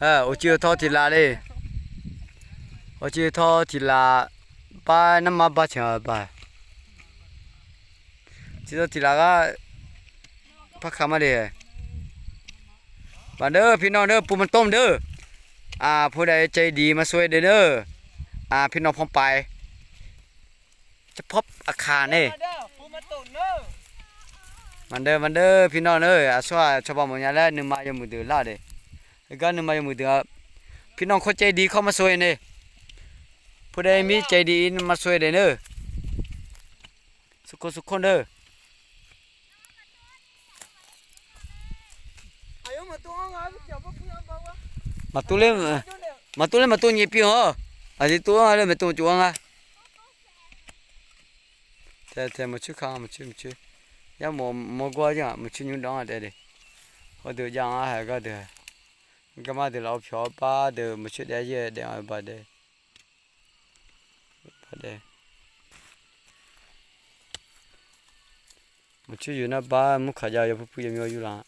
เออโอจิโอทอทีลาเลยโอจิโอทอทีลาป้าน้ำมาบ้าเชียวป้าจิโอทีลาก็พักคามาเลยมาเด้อพี่น้องเด้อปูมันต้มเด้ออ่าผู้ใดใจดีมาช่วยเด้อเด้ออ่าพี่น้องพร้อมไป จะพบอาคารเนี่ยมันเด้อมันเด้อพี่น้องเด้ออาสวาชาวบ้านหมดยาแล้วหนึ่งมาอย่ามือเดือดล่าเด้ อก็นึงมายมือเดือพี่น้องคนใจดีเข้ามาช่วยนี่ผู้ใดมีใจดีมาช่วยเด้อเด้อสุขสุขคนเด้ออายุมาตุ่นอะเจ้าบ่พูดบ่ว่ามาตุเล่มาตุเล่มาตุนี่พี่ฮะอาทิตัวอะไรมาตุจวงอะแต่แต่มาชื่อข้ามาชื่อมาชื่อยาหมอหมอกว่าจังมาชื่อยุ่งดังอะเด้อเด้อเดี๋ยวจังอะก็เด้อก็มาเดี๋ยวเราเพียวป้าเดี๋ ကမဒီလောက်ဖြောပါတယ်မချစ်တဲ့ရဲ့တဲ့ပါတယ်ပါတယ်မချစ်ရနပါမခါကြရဖူးဖူးရမျိုးယူလား